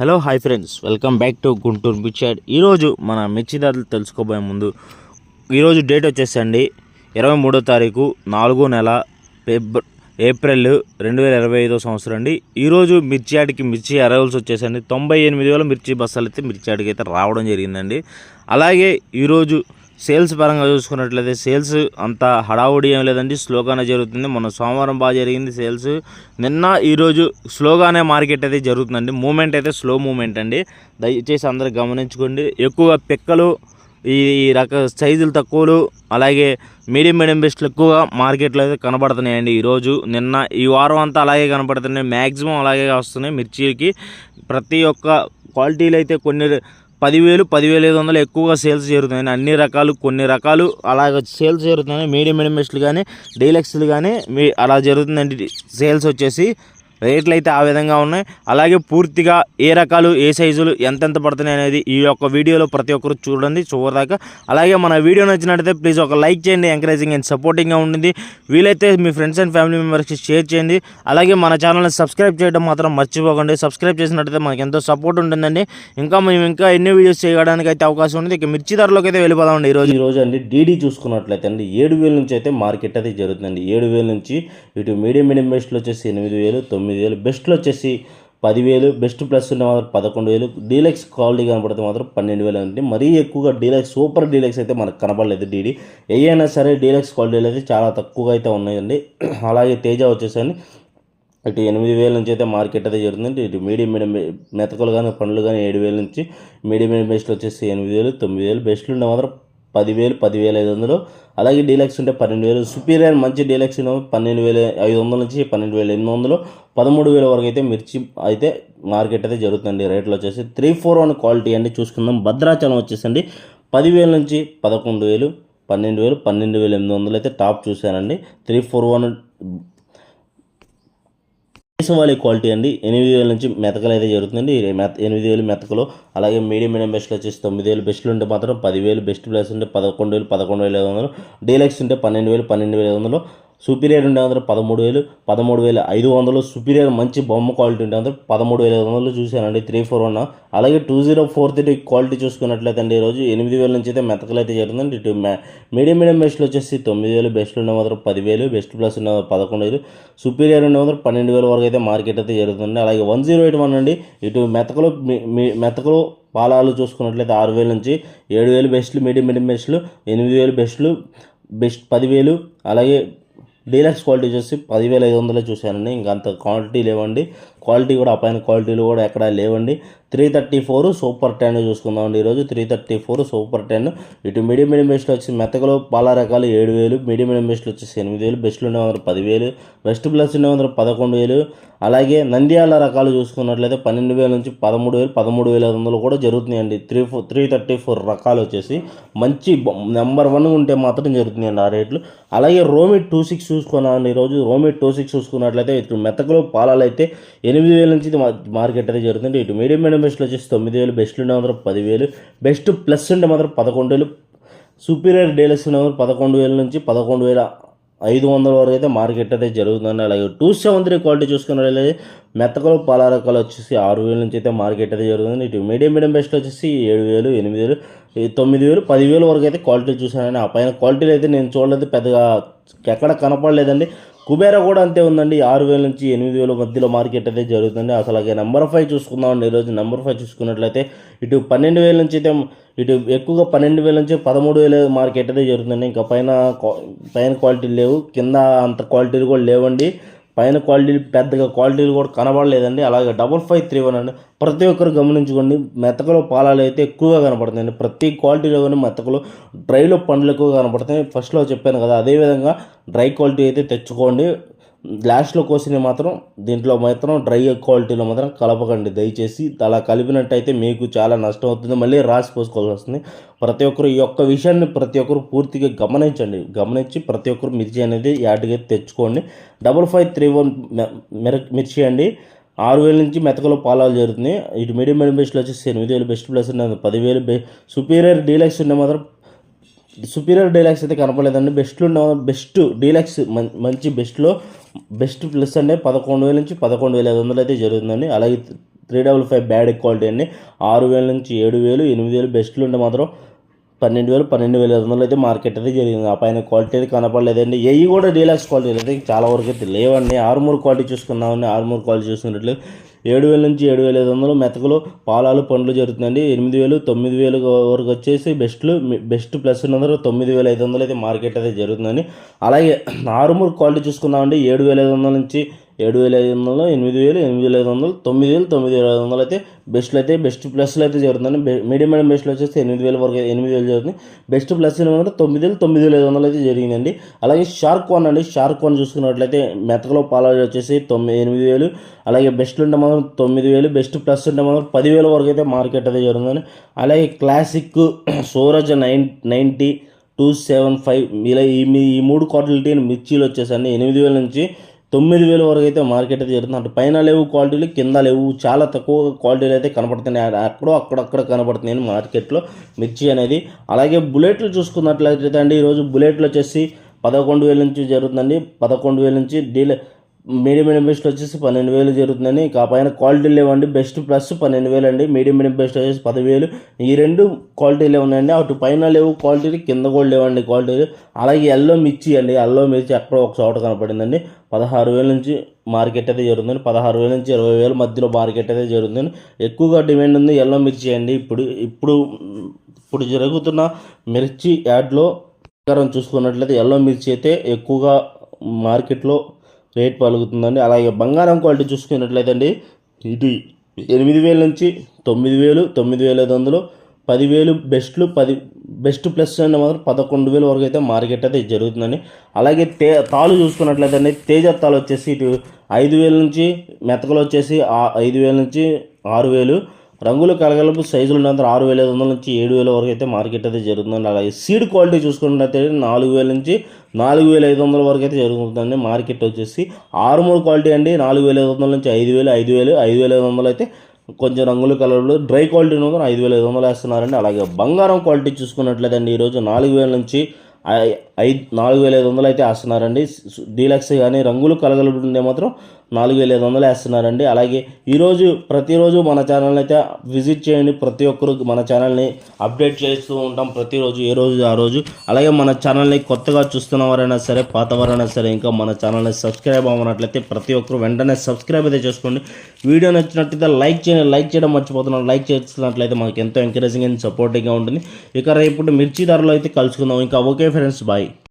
Hello hi friends. Welcome back to Guntur మిర్చాడ్ ఈరోజు మన మిర్చి ధరలు తెలుసుకోబోయే ముందు ఈరోజు డేట్ వచ్చేసండి. ఇరవై మూడో తారీఖు నాలుగో నెల ఫిబ్ర ఏప్రిల్ రెండు వేల ఇరవై ఐదో సంవత్సరం అండి. ఈరోజు మిర్చి ఆడికి మిర్చి అరైవల్స్ వచ్చేసండి. తొంభై ఎనిమిది వేల మిర్చి బస్సులు అయితే మిర్చి ఆడికి అయితే రావడం జరిగిందండి. అలాగే ఈరోజు సేల్స్ పరంగా చూసుకున్నట్లయితే సేల్స్ అంత హడావుడి ఏం లేదండి. స్లోగానే జరుగుతుంది. మొన్న సోమవారం బాగా జరిగింది సేల్స్. నిన్న ఈరోజు స్లోగానే మార్కెట్ అయితే జరుగుతుందండి. మూమెంట్ అయితే స్లో మూమెంట్ అండి. దయచేసి అందరూ గమనించుకోండి. ఎక్కువగా పిక్కలు ఈ రక సైజులు తక్కువలు అలాగే మీడియం మీడియం బెస్ట్లు ఎక్కువగా మార్కెట్లో అయితే కనబడుతున్నాయండి. ఈరోజు నిన్న ఈ వారం అంతా అలాగే కనబడుతున్నాయి. మ్యాక్సిమం అలాగే వస్తున్నాయి. మిర్చికి ప్రతి ఒక్క క్వాలిటీలు అయితే కొన్ని పదివేలు పదివేల ఐదు వందలు ఎక్కువగా సేల్స్ జరుగుతున్నాయి. అన్ని రకాలు కొన్ని రకాలు అలాగ సేల్స్ చేరుతున్నాయి మీడియం మీడియం బెస్ట్లు కానీ డీలక్స్లు కానీ మీ అలా జరుగుతుందండి. సేల్స్ వచ్చేసి రేట్లు అయితే ఆ విధంగా ఉన్నాయి. అలాగే పూర్తిగా ఏ రకాలు ఏ సైజులు ఎంతెంత పడుతున్నాయి అనేది ఈ యొక్క వీడియోలో ప్రతి ఒక్కరు చూడండి చూడదాకా. అలాగే మన వీడియో నచ్చినట్లయితే ప్లీజ్ ఒక లైక్ చేయండి ఎంకరేజింగ్ అండ్ సపోర్టింగ్గా ఉంటుంది వీలైతే మీ ఫ్రెండ్స్ అండ్ ఫ్యామిలీ మెంబర్స్కి షేర్ చేయండి. అలాగే మన ఛానల్ని సబ్స్క్రైబ్ చేయడం మాత్రం మర్చిపోకండి. సబ్స్క్రైబ్ చేసినట్లయితే మనకి ఎంతో సపోర్ట్ ఉంటుందండి. ఇంకా మేము ఇంకా ఎన్ని వీడియోస్ చేయడానికి అయితే అవకాశం ఉంది ఇక మిర్చి ధరలోకి అయితే వెళ్ళిపోదామండి ఈరోజు ఈ రోజు. అండి డీడీ చూసుకున్నట్లయితే అండి ఏడు వేల నుంచి అయితే మార్కెట్ అయితే జరుగుతుందండి. ఏడు వేల నుంచి ఇటు మీడియం మీడియం బెస్ట్లు వచ్చేసి ఎనిమిది వేలు తొమ్మిది వేలు బెస్ట్లు వచ్చేసి పదివేలు బెస్ట్ ప్లస్ ఉన్న మాత్రం పదకొండు వేలు డీలక్స్ క్వాలిటీ కనపడితే మాత్రం పన్నెండు వేలు అంటే మరీ ఎక్కువగా డీలక్స్ సూపర్ డీలక్స్ అయితే మనకు కనపడలేదు డీడీ. ఏవైనా సరే డీలక్స్ క్వాలిటీలు అయితే చాలా తక్కువగా అయితే ఉన్నాయండి. అలాగే తేజ వచ్చేసరి ఇటు ఎనిమిది వేల నుంచి అయితే మార్కెట్ అయితే జరుగుతుంది ఇటు మీడియం మీడియం మెతకలు కానీ పండ్లు కానీ ఏడు వేల నుంచి మీడియం మీడియం బెస్ట్లు వచ్చేసి ఎనిమిది వేలు తొమ్మిది వేలు బెస్ట్లు ఉండే మాత్రం పదివేలు పదివేల ఐదు వందలు. అలాగే డీలక్స్ ఉంటే పన్నెండు వేలు. సుపీరియర్ మంచి డీలక్స్ పన్నెండు వేల ఐదు వందల నుంచి పన్నెండు వేల ఎనిమిది వందలు. పదమూడు వేల వరకు అయితే మిర్చి అయితే మార్కెట్ అయితే జరుగుతుంది రేట్లు వచ్చేసి త్రీ ఫోర్ వన్ క్వాలిటీ అండి. చూసుకుందాం. భద్రాచలం వచ్చేసండి. పదివేల నుంచి పదకొండు వేలు పన్నెండు వేలు పన్నెండు వేల ఎనిమిది వందలు అయితే టాప్ చూశానండి. త్రీ ఫోర్ వన్ దేశవాళీ క్వాలిటీ అండి. ఎనిమిది వేల నుంచి మెతకలు అయితే జరుగుతుందండి. మెత ఎనిమిది వేలు మెతకలు అలాగే మీడియం మీడియం బెస్ట్లు వచ్చేసి తొమ్మిది వేలు బెస్ట్లు ఉంటే మాత్రం పదివేలు బెస్ట్ ప్లేస్ ఉంటే పదకొండు వేలు పదకొండు వేల ఐదు వందలు. డీలక్స్ ఉంటే పన్నెండు వేలు పన్నెండు వేల ఐదు వందలు. సుపీరియర్ ఉండే అందరూ పదమూడు వేలు పదమూడు వేల ఐదు వందలు. సుపీరియర్ మంచి బొమ్మ క్వాలిటీ ఉంటే అందరూ పదమూడు వేల ఐదు వందలు చూశానండి త్రీ ఫోర్ వన్. అలాగే two zero four three quality చూసుకున్నట్లయితే అండి ఈరోజు ఎనిమిది వేల నుంచి అయితే మెతకలు అయితే జరుగుతుంది ఇటు మీడియం మీడియం బెస్ట్లు వచ్చేసి తొమ్మిది వేలు బెస్ట్లు ఉండే మాత్రం పదివేలు బెస్ట్ ప్లస్ ఉన్న పదకొండు వేలు. సుపీరియర్ ఉండే మాత్రం పన్నెండు వేల వరకు అయితే మార్కెట్ అయితే జరుగుతుంది అలాగే వన్ జీరో ఎయిట్ వన్ అండి. ఇటు మెతకలు మెతకలు పాలాలు చూసుకున్నట్లయితే ఆరు వేల నుంచి ఏడు వేలు బెస్ట్లు మీడియం మీడియం బెస్ట్లు ఎనిమిది వేలు బెస్ట్లు బెస్ట్ పదివేలు అలాగే డీలక్స్ క్వాలిటీ వచ్చేసి పదివేల ఐదు వందలే చూశానండి. ఇంకా అంత క్వాలిటీ లేవండి. క్వాలిటీ కూడా ఆ పైన క్వాలిటీలు కూడా ఎక్కడ లేవండి. Three thirty four super ten చూసుకుందామండి ఈరోజు. Three thirty four super ten. ఇటు మీడియం మీడియం బెస్ట్లు వచ్చి మెత్తకలు పాల రకాలు ఏడు వేలు. మీడియం మీడియం బెస్ట్లు వచ్చేసి ఎనిమిది వేలు. బెస్ట్లు ఉండే వందలు పదివేలు. బెస్ట్ ప్లస్ ఉండే వందలు పదకొండు వేలు. అలాగే నంద్యాల రకాలు చూసుకున్నట్లయితే పన్నెండు వేల నుంచి పదమూడు వేలు పదమూడు వేల ఐదు వందలు కూడా జరుగుతున్నాయండి. Three four three thirty four రకాలు వచ్చేసి మంచి నెంబర్ వన్ ఉంటే మాత్రం జరుగుతున్నాయండి ఆ రేట్లు. అలాగే రోమి టూ సిక్స్ చూసుకున్నామండి ఈరోజు. రోమి టూ సిక్స్ చూసుకున్నట్లయితే ఇటు మెత్తకలు పాలాలు అయితే ఎనిమిది వేల నుంచి మా- మార్కెట్ అయితే జరుగుతుంది. ఇటు మీడియం మీడియం బెస్ట్లు వచ్చేసి తొమ్మిది వేలు బెస్ట్లు ఉండే మాత్రం పదివేలు. బెస్ట్ ప్లస్ ఉంటే మాత్రం పదకొండు వేలు. సూపీరియర్ డీలక్స్ ఉండే మాత్రం పదకొండు వేల నుంచి పదకొండు వేల ఐదు వందల వరకు అయితే మార్కెట్ అయితే జరుగుతుంది. అలాగే టూ సెవెన్ త్రీ క్వాలిటీ చూసుకున్నట్లయితే మెత్తకలు పాల రకాలు వచ్చేసి ఆరు వేల నుంచి అయితే మార్కెట్ అయితే జరుగుతుంది. ఇటు మీడియం మీడియం బెస్ట్ వచ్చేసి ఏడు వేలు ఎనిమిది వేలు తొమ్మిది వేలు పదివేలు వరకు అయితే క్వాలిటీ చూసానండి ఆ పైన క్వాలిటీలు అయితే నేను చూడలేదు పెద్దగా ఎక్కడ కనపడలేదండి. కుబేరా కూడా అంతే ఉందండి. ఆరు వేల నుంచి ఎనిమిది వేల మధ్యలో మార్కెట్ అయితే జరుగుతుంది. అసలు అలాగే నెంబర్ ఫైవ్ చూసుకుందామండి ఈరోజు నెంబర్ ఫైవ్ చూసుకున్నట్లయితే ఇటు పన్నెండు వేల నుంచి అయితే ఇటు ఎక్కువగా పన్నెండు వేల నుంచి పదమూడు వేల మార్కెట్ అయితే జరుగుతుంది. ఇంకా పైన పైన క్వాలిటీ లేవు. కింద అంత క్వాలిటీలు కూడా లేవండి. పైన క్వాలిటీలు పెద్దగా క్వాలిటీలు కూడా కనబడలేదండి. అలాగే డబల్ ఫైవ్ త్రీ వన్ అండి. ప్రతి ఒక్కరు గమనించుకోండి మెత్తకలో పాలాలు అయితే ఎక్కువగా కనపడుతాయండి ప్రతి క్వాలిటీలో కానీ మెత్తకలు డ్రైలో పండ్లు ఎక్కువ కనపడతాయి ఫస్ట్లో చెప్పాను కదా అదేవిధంగా డ్రై క్వాలిటీ అయితే తెచ్చుకోండి. గ్లాస్లో కోసిన మాత్రం దీంట్లో మాత్రం డ్రై క్వాలిటీలో మాత్రం కలపకండి. దయచేసి అలా కలిపినట్టయితే మీకు చాలా నష్టం అవుతుంది. మళ్ళీ రాసి పోసుకోవాల్సి వస్తుంది. ప్రతి ఒక్కరు ఈ యొక్క విషయాన్ని ప్రతి ఒక్కరు పూర్తిగా గమనించండి. గమనించి ప్రతి ఒక్కరు మిర్చి అనేది యాడ్గా తెచ్చుకోండి. డబల్ ఫైవ్ త్రీ వన్ మిర్చి అండి. ఆరు వేల నుంచి మెతకలో పాలాలు జరుగుతుంది ఇటు మీడియం మీడియం బెస్ట్లో వచ్చేసి ఎనిమిది వేలు బెస్ట్ ప్లస్ ఉన్నది పదివేలు. బె సుపీరియర్ డీలక్స్ ఉండే మాత్రం సుపీరియర్ డీలక్స్ అయితే కనపడలేదండి. బెస్ట్లో ఉన్న బెస్ట్ డీలక్స్ మం- మంచి బెస్ట్లో బెస్ట్ ప్లస్ అంటే పదకొండు వేల నుంచి పదకొండు వేల ఐదు వందలు అయితే జరుగుతుందండి. అలాగే three double five bad quality అండి. ఆరు వేల నుంచి ఏడు వేలు ఎనిమిది వేలు బెస్ట్లు ఉంటే మాత్రం పన్నెండు వేలు పన్నెండు వేల ఐదు వందలు అయితే మార్కెట్ అయితే జరిగింది. ఆ పైన క్వాలిటీ అయితే కనపడలేదండి. ఏవి కూడా డీలాక్స్ క్వాలిటీ అయితే చాలా వరకు అయితే లేవండి. ఆరుమూరు క్వాలిటీ చూసుకున్నామండి. ఆరుమూరు క్వాలిటీ చూసుకున్నట్లు ఏడు వేల నుంచి ఏడు వేల ఐదు వందలు మెతకలు పాలాలు పండ్లు జరుగుతుందండి. ఎనిమిది వేలు తొమ్మిది వేలు వరకు వచ్చేసి బెస్ట్లు బెస్ట్ ప్లస్ ఉన్నందుకు తొమ్మిది వేల ఐదు వందలు అయితే మార్కెట్ అయితే జరుగుతుందండి. అలాగే ఆరుమూరు క్వాలిటీ చూసుకున్నామండి. ఏడు వేల ఐదు వందల నుంచి ఏడు వేల ఐదు వందలు ఎనిమిది వేలు ఎనిమిది వేల ఐదు వందలు తొమ్మిది వేలు తొమ్మిది వేల ఐదు వందలు అయితే బెస్ట్లు అయితే బెస్ట్ ప్లస్లో అయితే జరుగుతుంది. మీడియం మీడియం బెస్ట్లో వచ్చేసి ఎనిమిది వేల వరకు ఎనిమిది వేలు జరుగుతుంది. బెస్ట్ ప్లస్ ఏమంటే తొమ్మిది వేలు తొమ్మిది వేల ఐదు వందలు అయితే జరిగిందండి. అలాగే షార్క్ వన్ అండి. షార్క్ వన్ చూసుకున్నట్లయితే మెతకలో పాలాలు వచ్చేసి తొమ్మిది ఎనిమిది వేలు. అలాగే బెస్ట్లు ఉంటే మాత్రం తొమ్మిది వేలు బెస్ట్ ప్లస్ ఉంటే మాత్రం పదివేల వరకు అయితే మార్కెట్ అయితే జరుగుతుంది. అలాగే classic Suraj nine ninety two seven five ఇలా ఈ మీ ఈ మూడు క్వాలిటీ మిర్చీలు వచ్చేసండి ఎనిమిది వేల నుంచి తొమ్మిది వేల వరకు అయితే మార్కెట్ అయితే జరుగుతుంది. అంటే పైన లేవు క్వాలిటీలు కింద లేవు చాలా తక్కువ క్వాలిటీలు అయితే కనపడుతున్నాయి. అక్కడో అక్కడక్కడ కనపడుతున్నాయి మార్కెట్లో మిర్చి అనేది. అలాగే బుల్లెట్లు చూసుకున్నట్లయితే అండి ఈరోజు బుల్లెట్లు వచ్చేసి పదకొండు వేల నుంచి జరుగుతుందండి. పదకొండు వేల నుంచి డీలర్ మీడియం మీడియం బెస్ట్ వచ్చేసి పన్నెండు వేలు జరుగుతుందండి ఆ పైన క్వాలిటీ లేవండి. బెస్ట్ ప్లస్ పన్నెండు వేలు అండి. మీడియం మీడియం బెస్ట్ వచ్చేసి పదివేలు. ఈ రెండు క్వాలిటీలే ఉన్నాయండి అటు పైన లేవు క్వాలిటీ కింద కూడా లేవండి క్వాలిటీ అలాగే ఎల్లో మిర్చి అండి. ఎల్లో మిర్చి ఎక్కడో ఒక చోట కనపడిందండి. పదహారు వేల నుంచి మార్కెట్ అయితే జరుగుతుంది పదహారు వేల నుంచి ఇరవై వేల మధ్యలో మార్కెట్ అయితే జరుగుతుంది ఎక్కువగా డిమాండ్ ఉంది ఎల్లో మిర్చి అండి. ఇప్పుడు ఇప్పుడు ఇప్పుడు జరుగుతున్న మిర్చి యాడ్లో ప్రకారం చూసుకున్నట్లయితే ఎల్లో మిర్చి అయితే ఎక్కువగా మార్కెట్లో రేట్ పలుకుతుందండి. అలాగే బంగారం క్వాలిటీ చూసుకున్నట్లయితే అండి ఇది ఎనిమిది వేల నుంచి తొమ్మిది వేలు తొమ్మిది వేల ఐదు వందలు పదివేలు బెస్ట్లు పది బెస్ట్ ప్లస్ అంటే మాత్రం పదకొండు వేల వరకు అయితే మార్కెట్ అయితే జరుగుతుందండి. అలాగే తే తాలు చూసుకున్నట్లయితే అండి తేజ తాలు వచ్చేసి ఇటు ఐదు వేల నుంచి మెతకలు వచ్చేసి ఐదు వేల నుంచి ఆరు వేలు రంగులు కలగలుపు సైజులు ఉన్నంత ఆరు వేల ఐదు వందల నుంచి ఏడు వేల వరకు అయితే మార్కెట్ అయితే జరుగుతుందండి అలాగే సీడ్ క్వాలిటీ చూసుకున్నట్లయితే నాలుగు వేల నుంచి నాలుగు వేల ఐదు వందల వరకు అయితే జరుగుతుందండి. మార్కెట్ వచ్చేసి ఆరు మూడు క్వాలిటీ అండి. నాలుగు వేల ఐదు వందల నుంచి ఐదు వేలు ఐదు వేలు ఐదు వేల ఐదు వందలు అయితే కొంచెం రంగుల కలర్లు డ్రై క్వాలిటీ మాత్రం ఐదు వేల ఐదు వందలు వేస్తున్నారండి. అలాగే బంగారం క్వాలిటీ చూసుకున్నట్లయితే అండి ఈరోజు నాలుగు వేల నుంచి ఐదు నాలుగు వేల ఐదు వందలు అయితే వేస్తున్నారండి. డీలక్స్ కానీ రంగులు కలగలుండే మాత్రం నాలుగు వేల ఐదు వందలు వేస్తున్నారండి. అలాగే ఈరోజు ప్రతిరోజు మన ఛానల్ని అయితే విజిట్ చేయండి. ప్రతి ఒక్కరు మన ఛానల్ని అప్డేట్ చేస్తూ ఉంటాం ప్రతిరోజు ఏ రోజు ఆ రోజు. అలాగే మన ఛానల్ని కొత్తగా చూస్తున్న వారైనా సరే పాత వారైనా సరే ఇంకా మన ఛానల్ని సబ్స్క్రైబ్ అవ్వనట్లయితే ప్రతి ఒక్కరు వెంటనే సబ్స్క్రైబ్ అయితే చేసుకోండి. వీడియో నచ్చినట్లయితే లైక్ చేయండి. లైక్ చేయడం మర్చిపోతున్నాం లైక్ చేస్తున్నట్లయితే మనకి ఎంతో ఎంకరేజింగ్ అండ్ సపోర్టింగ్గా ఉంటుంది. ఇక రేపు మిర్చి ధరలో అయితే కలుసుకుందాం. ఇంకా ఓకే ఫ్రెండ్స్ బాయ్.